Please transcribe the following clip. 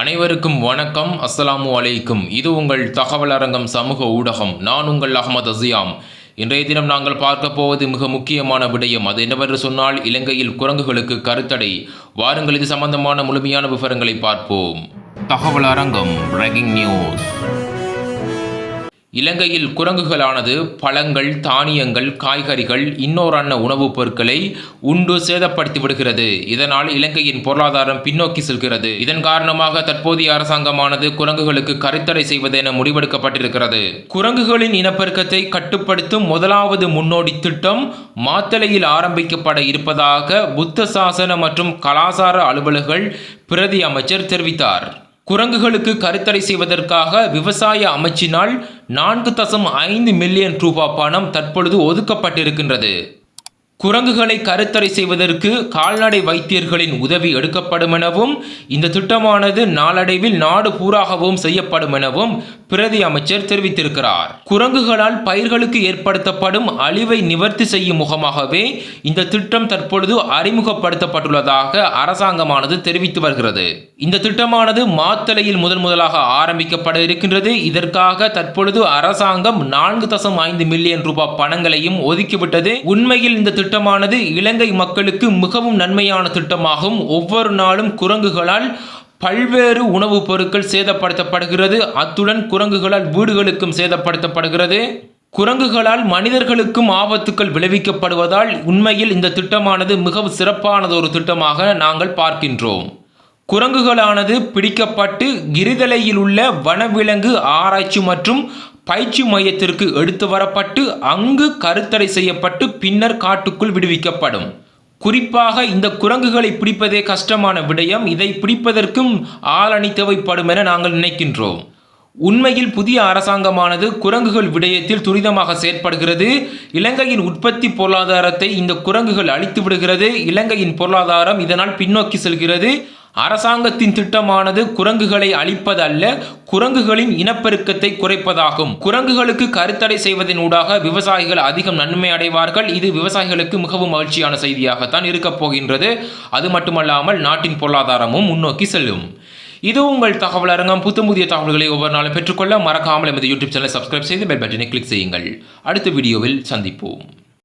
அனைவருக்கும் வணக்கம். அஸ்ஸலாமு அலைக்கும். இது உங்கள் தகவல் அரங்கம் சமூக ஊடகம். நான் உங்கள் அகமது அசியாம் இன்றைய தினம் நாங்கள் பார்க்க போவது மிக முக்கியமான விடயம். அது என்னவென்று சொன்னால் இலங்கையில் குரங்குகளுக்கு கருத்தடை. வாருங்கள் இது சம்பந்தமான முழுமையான விவரங்களை பார்ப்போம். தகவல் அரங்கம் பிரேக்கிங் நியூஸ் இலங்கையில் குரங்குகளானது பழங்கள் தானியங்கள் காய்கறிகள் இன்னொரு அன்ன உணவுப் பொருட்களை உண்டு சேதப்படுத்தி விடுகிறது. இதனால் இலங்கையின் பொருளாதாரம் பின்னோக்கி செல்கிறது. இதன் காரணமாக தற்போதைய அரசாங்கமானது குரங்குகளுக்கு கருத்தடை செய்வதென முடிவெடுக்கப்பட்டிருக்கிறது. குரங்குகளின் இனப்பெருக்கத்தை கட்டுப்படுத்தும் முதலாவது முன்னோடி திட்டம் மாத்தளையில் ஆரம்பிக்கப்பட இருப்பதாக புத்த சாசன மற்றும் கலாசார அலுவலர்கள் பிரதி அமைச்சர் தெரிவித்தார். குரங்குகளுக்கு கருத்தடை செய்வதற்காக விவசாய அமைச்சினால் நான்கு தசம் ஐந்து மில்லியன் ரூபா பணம் தற்பொழுது ஒதுக்கப்பட்டிருக்கின்றது. குரங்குகளை கருத்தடை செய்வதற்கு கால்நடை வைத்தியர்களின் உதவி எடுக்கப்படும் எனவும் இந்த திட்டமானது நாளடைவில் நாடு பூராகவும் செய்யப்படும் எனவும் பிரதி அமைச்சர் தெரிவித்திருக்கிறார். குரங்குகளால் பயிர்களுக்கு ஏற்படுத்தப்படும் அழிவை நிவர்த்தி செய்யும் முகமாகவே இந்த திட்டம் தற்பொழுது அறிமுகப்படுத்தப்பட்டுள்ளதாக அரசாங்கமானது தெரிவித்து வருகிறது. இந்த திட்டமானது மாத்தளையில் முதன் முதலாக ஆரம்பிக்கப்பட இருக்கின்றது. இதற்காக தற்பொழுது அரசாங்கம் நான்கு தசம் ஐந்து மில்லியன் ரூபாய் பணங்களையும் ஒதுக்கிவிட்டது. உண்மையில் இந்த திட்டமானது இலங்கை மக்களுக்கு மிகவும் நன்மையான திட்டமாகும். ஒவ்வொரு நாளும் குரங்குகளால் பல்வேறு உணவுப் பொருட்கள் சேதப்படுத்தப்படுகிறது. அத்துடன் குரங்குகளால் வீடுகளுக்கும் சேதப்படுத்தப்படுகிறது. குரங்குகளால் மனிதர்களுக்கும் ஆபத்துக்கள் விளைவிக்கப்படுவதால் உண்மையில் இந்த திட்டமானது மிகவும் சிறப்பானது ஒரு திட்டமாக நாங்கள் பார்க்கின்றோம். குரங்குகளானது பிடிக்கப்பட்டு கிரிதலையில் உள்ள வனவிலங்கு ஆராய்ச்சி மற்றும் பயிற்சி மையத்திற்கு எடுத்து வரப்பட்டு அங்கு கருத்தடை செய்யப்பட்டு பின்னர் காட்டுக்குள் விடுவிக்கப்படும். குறிப்பாக இந்த குரங்குகளை பிடிப்பதே கஷ்டமான விடயம். இதை பிடிப்பதற்கும் ஆளணி தேவைப்படும் என நாங்கள் நினைக்கின்றோம். உண்மையில் புதிய அரசாங்கமானது குரங்குகள் விடயத்தில் துரிதமாக செயற்படுகிறது. இலங்கையின் உற்பத்தி பொருளாதாரத்தை இந்த குரங்குகள் அழித்து விடுகிறது. இலங்கையின் பொருளாதாரம் இதனால் பின்னோக்கி செல்கிறது. அரசாங்கத்தின் திட்டமானது குரங்குகளை அழிப்பதல்ல குரங்குகளின் இனப்பெருக்கத்தை குறைப்பதாகும். குரங்குகளுக்கு கருத்தடை செய்வதன் ஊடாக விவசாயிகள் அதிகம் நன்மை அடைவார்கள். இது விவசாயிகளுக்கு மிகவும் மகிழ்ச்சியான செய்தியாகத்தான் இருக்கப் போகின்றது. அது மட்டுமல்லாமல் நாட்டின் பொருளாதாரமும் முன்னோக்கி செல்லும். இது உங்கள் தகவல் அரங்கம். புத்தம் புதிய தகவல்களை ஒவ்வொரு நாளும் பெற்றுக்கொள்ள மறக்காமல் எமது யூடியூப் சேனலை சப்ஸ்கிரைப் செய்து பெல் பட்டனை கிளிக் செய்யுங்கள். அடுத்த வீடியோவில் சந்திப்போம்.